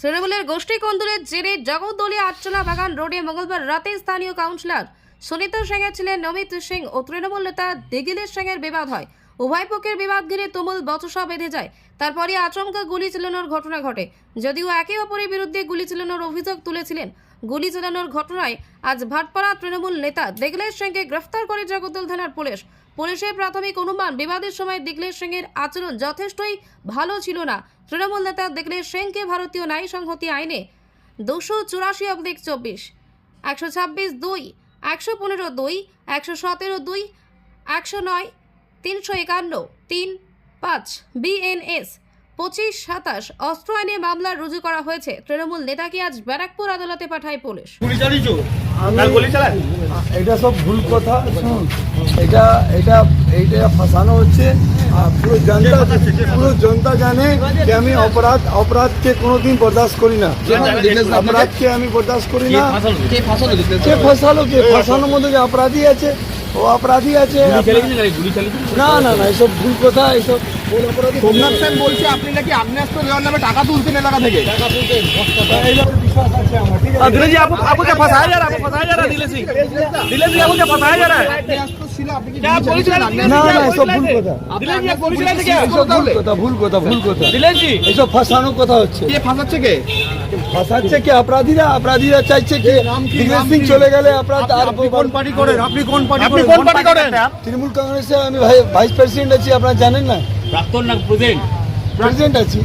তৃণমূলের গোষ্ঠী কন্দলের জেরে জগদ্দলীয় আটচলা বাগান রোডে মঙ্গলবার রাতে স্থানীয় কাউন্সিলর সুনীতা সিংয়ের ছিলেন নমিত সিং ও তৃণমূল নেতা দিগিলের সিংয়ের বিবাদ হয়। উভয় পক্ষের বিবাদ ঘিরে তুমুল বচসা বেঁধে যায়। তারপরে আচমকা গুলি চালানোর ঘটনা ঘটে। যদিও একে অপরের বিরুদ্ধে গুলি চালানোর অভিযোগ তুলেছিলেন গুলি চালানোর ঘটনায় আজ ভাটপাড়া তৃণমূল নেতা দিগলেশ সিংকে গ্রেফতার করে জগদ্দল থানার পুলিশ। পুলিশের প্রাথমিক অনুমান, বিবাদের সময় দিগলেশ সিংয়ের আচরণ যথেষ্টই ভালো ছিল না। তৃণমূল নেতা দিগলেশ সিংকে ভারতীয় ন্যায় সংহতি আইনে দুশো চুরাশি অব্দিক চব্বিশ, একশো ছাব্বিশ দুই, একশো পনেরো দুই, একশো সতেরো দুই, একশো নয়, তিনশো একান্ন, তিন, পাঁচ, বিএনএস পঁচিশ সাতাশ অস্ত্র আইনে মামলা রুজু করা হয়েছে। তৃণমূল নেতাকে আজ ব্যারাকপুর আদালতে পাঠায় পুলিশ। এটা সব ভুল কথা এটা এটা এইটা ফাঁসানো হচ্ছে আর পুরো জনতা পুরো জনতা জানে যে আমি অপরাধ অপরাধকে কোনোদিন বরদাস্ত করি না। অপরাধকে আমি বরদাস্ত করি না। কে ফাঁসালো? কে ফাঁসানোর মধ্যে যে অপরাধী আছে ও অপরাধী আছে না না না এসব ভুল কথা এসব ভুল অপরাধী সোমনাথ সেন বলছে আপনি নাকি আগ্নেয়াস্ত্র দেওয়ার নামে টাকা তুলছেন এলাকা থেকে এইসব বিশ্বাস আছে আমার ঠিক আছে दिलेश जी आपको आपको क्या फंसाया जा रहा है आपको फंसाया जा रहा है दिलेश जी दिलेश जी आपको क्या फंसाया जा रहा है ফাঁসাচ্ছে কি? চাইছে তৃণমূল কংগ্রেসে আমি ভাইস প্রেসিডেন্ট আছি আপনারা জানেন না? প্রাক্তন না প্রেসিডেন্ট। প্রেসিডেন্ট আছি।